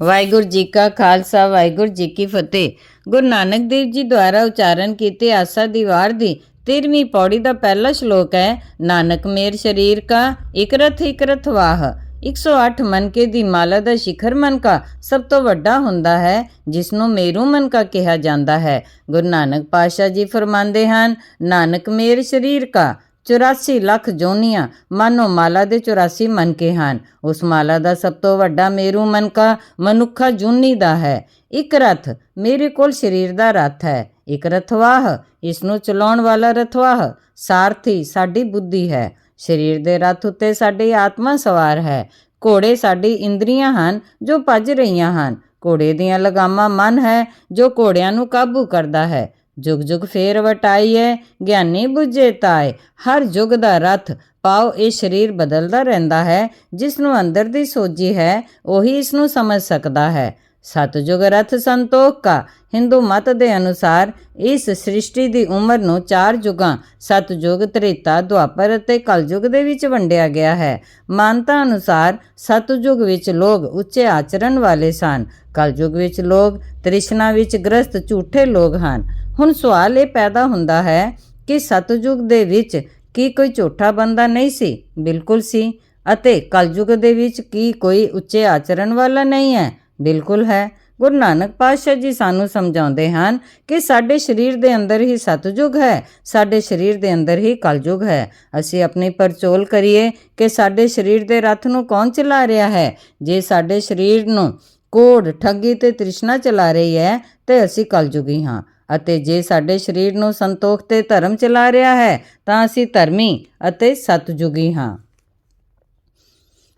ਵਾਹਿਗੁਰੂ ਜੀ ਕਾ ਖਾਲਸਾ, ਵਾਹਿਗੁਰੂ ਜੀ ਕੀ ਫਤਿਹ। ਗੁਰੂ ਨਾਨਕ ਦੇਵ ਜੀ ਦੁਆਰਾ ਉਚਾਰਨ ਕੀਤੇ ਆਸਾ ਦੀਵਾਰ ਦੀ 13ਵੀਂ ਪੌੜੀ ਦਾ ਪਹਿਲਾ ਸ਼ਲੋਕ ਹੈ, ਨਾਨਕ ਮੇਰ ਸ਼ਰੀਰ ਕਾ ਇਕਰਥ ਇਕਰਥ ਵਾਹ। 108 ਮਨਕੇ ਦੀ ਮਾਲਾ ਦਾ ਸ਼ਿਖਰ ਮਨਕਾ ਸਭ ਤੋਂ ਵੱਡਾ ਹੁੰਦਾ ਹੈ ਜਿਸ ਨੂੰ ਮੇਰੂ ਮਨਕਾ ਕਿਹਾ ਜਾਂਦਾ ਹੈ। ਗੁਰੂ ਨਾਨਕ ਪਾਤਸ਼ਾਹ ਜੀ ਫਰਮਾਉਂਦੇ ਹਨ, ਨਾਨਕ ਮੇਰ ਸ਼ਰੀਰ ਕਾ 84 ਲੱਖ ਜੋਨੀਆਂ ਮਾਨੋ ਮਾਲਾ ਦੇ 84 ਮਨਕੇ ਹਨ। ਉਸ ਮਾਲਾ ਦਾ ਸਭ ਤੋਂ ਵੱਡਾ ਮੇਰੂ ਮਨਕਾ ਮਨੁੱਖਾ ਜੂਨੀ ਦਾ ਹੈ। ਇੱਕ ਰਥ ਮੇਰੇ ਕੋਲ ਸਰੀਰ ਦਾ ਰਥ ਹੈ। ਇੱਕ ਰਥਵਾਹ ਇਸ ਨੂੰ ਚਲਾਉਣ ਵਾਲਾ ਰਥਵਾਹ ਸਾਰਥੀ ਸਾਡੀ ਬੁੱਧੀ ਹੈ। ਸਰੀਰ ਦੇ ਰਥ ਉੱਤੇ ਸਾਡੀ ਆਤਮਾ ਸਵਾਰ ਹੈ। ਘੋੜੇ ਸਾਡੀ ਇੰਦਰੀਆਂ ਹਨ ਜੋ ਭੱਜ ਰਹੀਆਂ ਹਨ। ਘੋੜੇ ਦੀਆਂ ਲਗਾਮਾਂ ਮਨ ਹੈ ਜੋ ਘੋੜਿਆਂ ਨੂੰ ਕਾਬੂ ਕਰਦਾ ਹੈ। ਜੁਗ ਜੁਗ ਫੇਰ ਵਟਾਈ ਹੈ ਗਿਆਨੀ ਬੁੱਝੇ ਤਾਏ। ਹਰ ਜੁਗ ਦਾ ਰਥ ਪਾਓ ਇਹ ਸਰੀਰ ਬਦਲਦਾ ਰਹਿੰਦਾ ਹੈ। ਜਿਸ ਨੂੰ ਅੰਦਰ ਦੀ ਸੋਝੀ ਹੈ, ਉਹੀ ਇਸ ਨੂੰ ਸਮਝ ਸਕਦਾ ਹੈ। ਸਤਜੁਗ ਰਥ ਸੰਤੋਖ ਕਾ ਹਿੰਦੂ ਮਤ ਦੇ ਅਨੁਸਾਰ ਇਸ ਸ੍ਰਿਸ਼ਟੀ ਦੀ ਉਮਰ ਨੂੰ ਚਾਰ ਯੁਗਾਂ ਸਤਜੁਗ, ਤ੍ਰੇਤਾ, ਦੁਆਪਰ ਅਤੇ ਕਲਯੁਗ ਦੇ ਵਿੱਚ ਵੰਡਿਆ ਗਿਆ ਹੈ। ਮਾਨਤਾ ਅਨੁਸਾਰ ਸਤਜੁਗ ਵਿੱਚ ਲੋਕ ਉੱਚੇ ਆਚਰਣ ਵਾਲੇ ਸਨ, ਕਲਯੁਗ ਵਿੱਚ ਲੋਕ ਤ੍ਰਿਸ਼ਨਾ ਵਿੱਚ ਗ੍ਰਸਤ ਝੂਠੇ ਲੋਕ ਹਨ। ਹੁਣ ਸਵਾਲ ਇਹ ਪੈਦਾ ਹੁੰਦਾ ਹੈ ਕਿ ਸਤਜੁਗ ਦੇ ਵਿੱਚ ਕੀ ਕੋਈ ਝੂਠਾ ਬੰਦਾ ਨਹੀਂ ਸੀ? ਬਿਲਕੁਲ ਸੀ। ਅਤੇ ਕਲਯੁਗ ਦੇ ਵਿੱਚ ਕੀ ਕੋਈ ਉੱਚੇ ਆਚਰਣ ਵਾਲਾ ਨਹੀਂ ਹੈ? ਬਿਲਕੁਲ ਹੈ। ਗੁਰੂ ਨਾਨਕ ਪਾਤਸ਼ਾਹ ਜੀ ਸਾਨੂੰ ਸਮਝਾਉਂਦੇ ਹਨ ਕਿ ਸਾਡੇ ਸਰੀਰ ਦੇ ਅੰਦਰ ਹੀ ਸਤਜੁਗ ਹੈ, ਸਾਡੇ ਸਰੀਰ ਦੇ ਅੰਦਰ ਹੀ ਕਲਯੁਗ ਹੈ। ਅਸੀਂ ਆਪਣੀ ਪਰਚੋਲ ਕਰੀਏ ਕਿ ਸਾਡੇ ਸਰੀਰ ਦੇ ਰਥ ਨੂੰ ਕੌਣ ਚਲਾ ਰਿਹਾ ਹੈ? ਜੇ ਸਾਡੇ ਸਰੀਰ ਨੂੰ ਕੋੜ, ਠੱਗੀ ਤੇ ਤ੍ਰਿਸ਼ਨਾ ਚਲਾ ਰਹੀ ਹੈ, ਤੇ ਅਸੀਂ ਕਲਯੁਗੀ ਹਾਂ। ਅਤੇ ਜੇ ਸਾਡੇ ਸਰੀਰ ਨੂੰ ਸੰਤੋਖ ਤੇ ਧਰਮ ਚਲਾ ਰਿਹਾ ਹੈ, ਤਾਂ ਅਸੀਂ ਧਰਮੀ ਅਤੇ ਸਤਜੁਗੀ ਹਾਂ।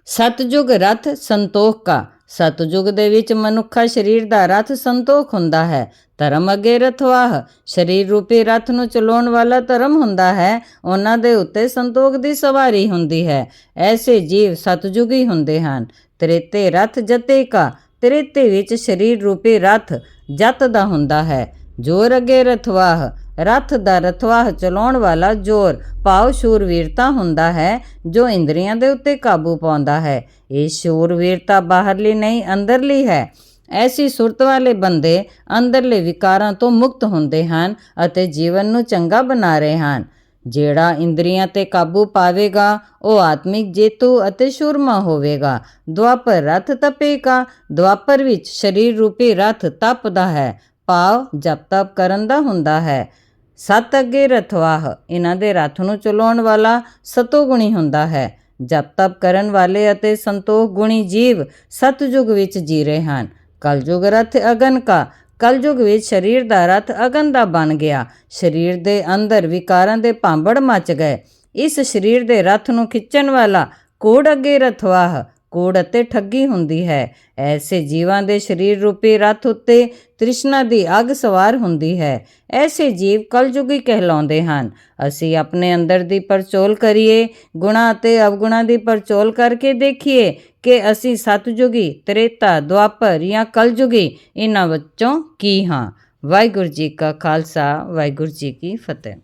ਸਤਜੁਗ, ਰਥ, ਸੰਤੋਖ ਕਾ। ਸਤਜੁਗ ਦੇ ਵਿੱਚ ਮਨੁੱਖਾ ਸਰੀਰ ਦਾ ਰਥ ਸੰਤੋਖ ਹੁੰਦਾ ਹੈ। ਧਰਮ ਅਗੇ ਰਥਵਾਹ, ਸਰੀਰ ਰੂਪੀ ਰਥ ਨੂੰ ਚਲਾਉਣ ਵਾਲਾ ਧਰਮ ਹੁੰਦਾ ਹੈ। ਉਹਨਾਂ ਦੇ ਉੱਤੇ ਸੰਤੋਖ ਦੀ ਸਵਾਰੀ ਹੁੰਦੀ ਹੈ। ਐਸੇ ਜੀਵ ਸਤਜੁਗੀ ਹੁੰਦੇ ਹਨ। ਤ੍ਰੇਤੇ ਰਥ ਜਤੇ ਕਾ, ਤ੍ਰੇਤੇ ਵਿੱਚ ਸਰੀਰ ਰੂਪੀ ਰਥ ਜਤ ਦਾ ਹੁੰਦਾ ਹੈ। ਜੋਰ ਅਗੇ ਰਥਵਾਹ ਰਥ ਦਾ ਰਥਵਾਹ ਚਲਾਉਣ ਵਾਲਾ ਜੋਰ ਭਾਵ ਸ਼ੂਰਵੀਰਤਾ ਹੁੰਦਾ ਹੈ, ਜੋ ਇੰਦਰੀਆਂ ਦੇ ਉੱਤੇ ਕਾਬੂ ਪਾਉਂਦਾ ਹੈ। ਇਹ ਸ਼ੂਰਵੀਰਤਾ ਬਾਹਰਲੀ ਨਹੀਂ, ਅੰਦਰਲੀ ਹੈ। ਐਸੀ ਸੁਰਤ ਵਾਲੇ ਬੰਦੇ ਅੰਦਰਲੇ ਵਿਕਾਰਾਂ ਤੋਂ ਮੁਕਤ ਹੁੰਦੇ ਹਨ ਅਤੇ ਜੀਵਨ ਨੂੰ ਚੰਗਾ ਬਣਾ ਰਹੇ ਹਨ। ਜਿਹੜਾ ਇੰਦਰੀਆਂ ਤੇ ਕਾਬੂ ਪਾਵੇਗਾ, ਉਹ ਆਤਮਿਕ ਜੇਤੂ ਅਤੇ ਸ਼ੂਰਮਾ ਹੋਵੇਗਾ। ਦੁਆਪਰ ਰਥ ਤਪੇਗਾ, ਦੁਆਪਰ ਵਿੱਚ ਸਰੀਰ ਰੂਪੀ ਰਥ ਤਪਦਾ ਹੈ। ਭਾਵ ਜਪ ਤਪ ਕਰਨ ਦਾ ਹੁੰਦਾ ਹੈ। ਸਤ ਅੱਗੇ ਰਥਵਾਹ, ਇਹਨਾਂ ਦੇ ਰਥ ਨੂੰ ਚਲਾਉਣ ਵਾਲਾ ਸਤੋਗੁਣੀ ਹੁੰਦਾ ਹੈ। ਜਪ ਤਪ ਕਰਨ ਵਾਲੇ ਅਤੇ ਸੰਤੋਖ ਗੁਣੀ ਜੀਵ ਸਤਜੁਗ ਵਿੱਚ ਜੀ ਰਹੇ ਹਨ। ਕਲਯੁਗ ਰਥ ਅਗਨ ਕਾ, ਕਲਯੁਗ ਵਿੱਚ ਸਰੀਰ ਦਾ ਰਥ ਅਗਨ ਦਾ ਬਣ ਗਿਆ। ਸਰੀਰ ਦੇ ਅੰਦਰ ਵਿਕਾਰਾਂ ਦੇ ਭਾਂਬੜ ਮਚ ਗਏ। ਇਸ ਸਰੀਰ ਦੇ ਰਥ ਨੂੰ ਖਿੱਚਣ ਵਾਲਾ ਕੋੜ ਅੱਗੇ ਰਥਵਾਹ ਕੋੜ ਅਤੇ ਠੱਗੀ ਹੁੰਦੀ ਹੈ। ਐਸੇ ਜੀਵਾਂ ਦੇ ਸਰੀਰ ਰੂਪੀ ਰਥ ਉੱਤੇ ਤ੍ਰਿਸ਼ਨਾ ਦੀ ਅੱਗ ਸਵਾਰ ਹੁੰਦੀ ਹੈ। ਐਸੇ ਜੀਵ ਕਲਯੁਗੀ ਕਹਿਲਾਉਂਦੇ ਹਨ। ਅਸੀਂ ਆਪਣੇ ਅੰਦਰ ਦੀ ਪਰਚੋਲ ਕਰੀਏ, ਗੁਣਾ ਅਤੇ ਅਵਗੁਣਾ ਦੀ ਪਰਚੋਲ ਕਰਕੇ ਦੇਖੀਏ ਕਿ ਅਸੀਂ ਸਤਜੁਗੀ ਤ੍ਰੇਤਾ, ਦੁਆਪਰ ਜਾਂ ਕਲਯੁਗੀ ਇਹਨਾਂ ਵਿੱਚੋਂ ਕੀ ਹਾਂ। ਵਾਹਿਗੁਰੂ ਜੀ ਕਾ ਖਾਲਸਾ, ਵਾਹਿਗੁਰੂ ਜੀ ਕੀ ਫਤਿਹ।